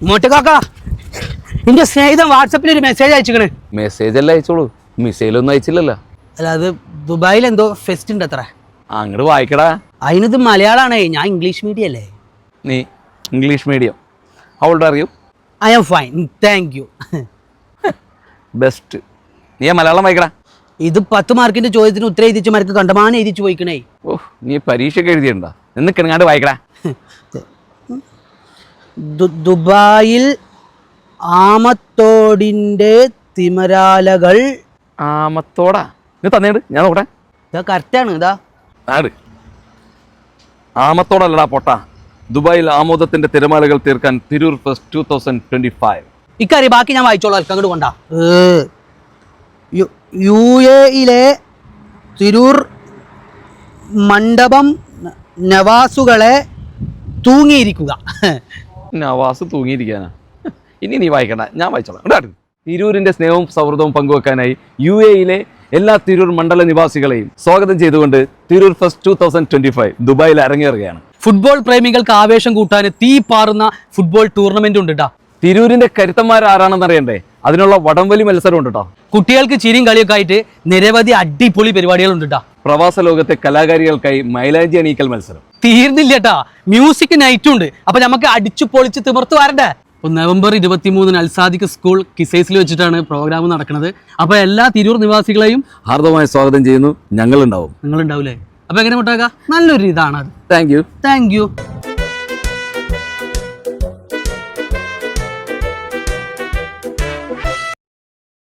മോട്ടക്കാക്ക എന്റെ സ്നേഹിതൻ വാട്സപ്പിൽ ഒരു മെസ്സേജ് അയച്ചിക്കണ്. മെസ്സേജ് അല്ല അയച്ചോളൂ? മിസൈലൊന്നും അയച്ചില്ലല്ലോ. അല്ല അത് ദുബായിൽ എന്തോ ഫെസ്റ്റ് ഉണ്ട് അത്ര. അങ്ങോട്ട് വായിക്കടാ. അതിനിത് മലയാളമാണേ ഞാൻ ഇംഗ്ലീഷ് മീഡിയം അല്ലേ? നീ ഇംഗ്ലീഷ് മീഡിയം അവളുടെ അറിയൂ I am fine thank you best നീ മലയാളം വായിക്കടാ. ഇത് പത്ത് മാർക്കിന്റെ ചോദ്യത്തിന് ഉത്തരം എഴുതിച്ച് മരക്ക് കണ്ടമാനം എഴുതിച്ച് പോയിക്കണേ. ഓ നീ പരീക്ഷ എഴുതിയിട്ടുണ്ടോ? നിന്ന് കിണങ്ങാണ്ട് വായിക്കടാ. ദുബായിൽ ആമത്തോടിന്റെ തിമരാലകൾ. ആമത്തോടാ. നീ തന്നേട് ഞാൻ നോക്കട്ടെ. ഇതാ കറക്റ്റാണ് ഇതാ. ആട്. ആമത്തോടല്ലടാ പൊട്ട. ദുബായിൽ ആമോദത്തിന്റെ തിരമാലകൾ തീർക്കാൻ Tirur fest two thousand twenty five ഇക്കാര്യം ബാക്കി ഞാൻ വായിച്ചോളാം അങ്ങോട്ട് കൊണ്ടാ. യു- യു എയിലെ തിരൂർ മണ്ഡപം നവാസുകളെ തൂങ്ങിയിരിക്കുക. നവാസ് തൂങ്ങിയിരിക്കാനാ ഇനി നീ വായിക്കണ്ട ഞാൻ വായിച്ചോളാം. ഇങ്ങോട്ട് തിരൂരിന്റെ സ്നേഹവും സൗഹൃദവും പങ്കുവെക്കാനായി യു എയിലെ എല്ലാ തിരൂർ മണ്ഡല നിവാസികളെയും സ്വാഗതം ചെയ്തുകൊണ്ട് Tirur fest two thousand twenty five ദുബായിൽ അരങ്ങേറുകയാണ്. ഫുട്ബോൾ പ്രേമികൾക്ക് ആവേശം കൂട്ടാൻ തീ പാറുന്ന ഫുട്ബോൾ ടൂർണമെന്റ് ഉണ്ട്. തിരൂരിന്റെ കരുത്തന്മാർ ആരാണെന്ന് അറിയണ്ടേ അതിനുള്ള വടംവലി മത്സരം ഉണ്ട് കേട്ടോ കുട്ടികൾക്ക് ചിരിയും കളിയൊക്കെ ആയിട്ട് നിരവധി അടിപൊളി പരിപാടികളുണ്ട് കേട്ടോ പ്രവാസ ലോകത്തെ കലാകാരികൾക്കായി മൈലാഞ്ചി അണിയിക്കൽ മത്സരം. തീർന്നില്ല കേട്ടാ മ്യൂസിക് നൈറ്റും ഉണ്ട്. അപ്പൊ നമുക്ക് അടിച്ചു പൊളിച്ച് തിമർത്ത് വരണ്ടേ? അപ്പോൾ നവംബർ ഇരുപത്തി മൂന്നിന് അൽസാദിക് സ്കൂൾ കിസൈസിൽ വെച്ചിട്ടാണ് പ്രോഗ്രാം നടക്കുന്നത് അപ്പൊ എല്ലാ തിരൂർ നിവാസികളെയും ഹാർദമായി സ്വാഗതം ചെയ്യുന്നു. ഞങ്ങളുണ്ടാവും. നിങ്ങൾ ഉണ്ടാവില്ലേ അപ്പൊ എങ്ങനെ മുട്ടാക്ക? നല്ലൊരു ഇതാണ് അത്. Thank you thank you